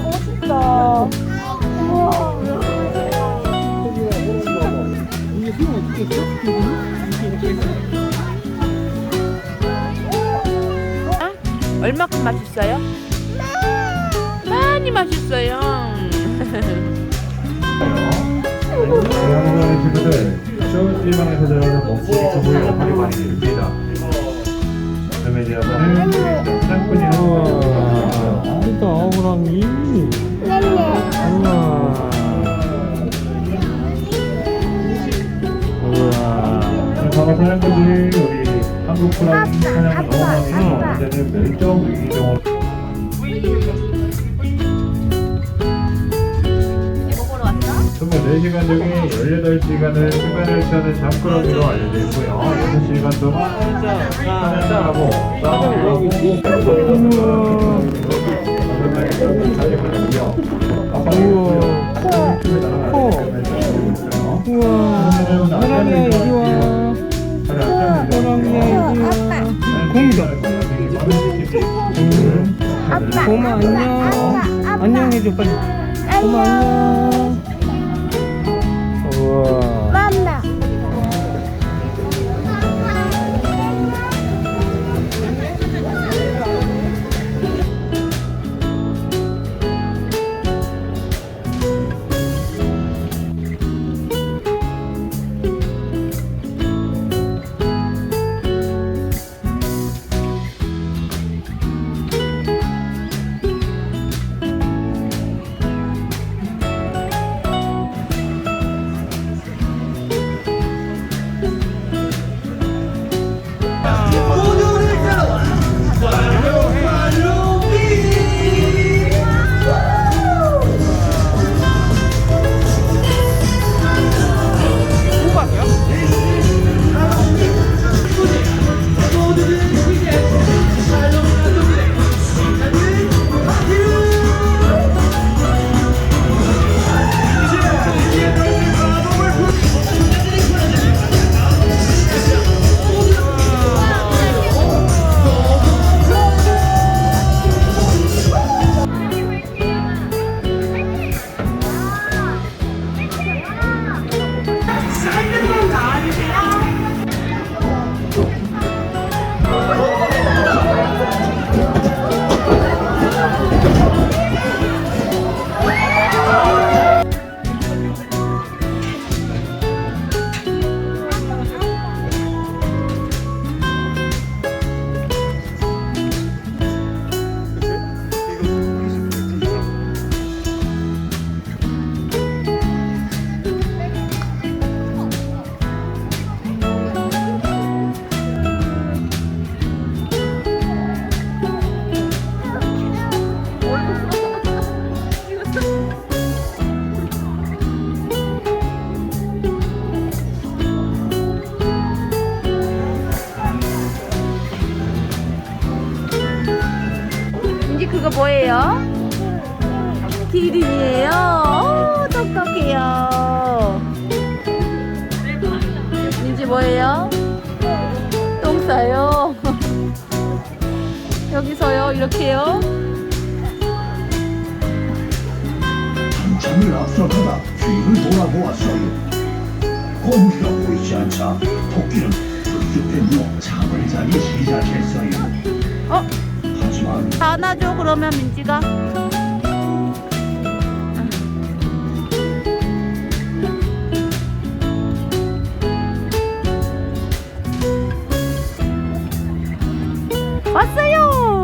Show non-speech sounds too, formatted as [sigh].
멋있다. 우와. 얼마큼 맛있어요? 많이 맛있어요. 대한민국의 친구들, 쇼일방에서 저희가 먹고 싶어 보이는 많이 많이 드립니다. 그다음에 이제 한번 짧고 우와. 바로 사냥꾼들이 우리 한국 프랑 사냥을 너무 많이 해서 이제는 멸종 위기종으로 총 4시간 중에 18시간을 휴가를 취하는 잠꾸러기로 알려져 있고요. 6시간 동안 사냥을 하고 싸움을 우와, 호랑 고마, 안녕. 안녕 해줘, 빨리. 고마, 안녕. 우와. 뭐예요? 기린이에요. 오, 똑똑해요. 이제 뭐예요? 똥 싸요. [laughs] 여기서요, 이렇게요. 한참을 앞서가다 뒤를 돌아보았어요. 거북이가 보이지 않자 그러면 민지가. 왔어요!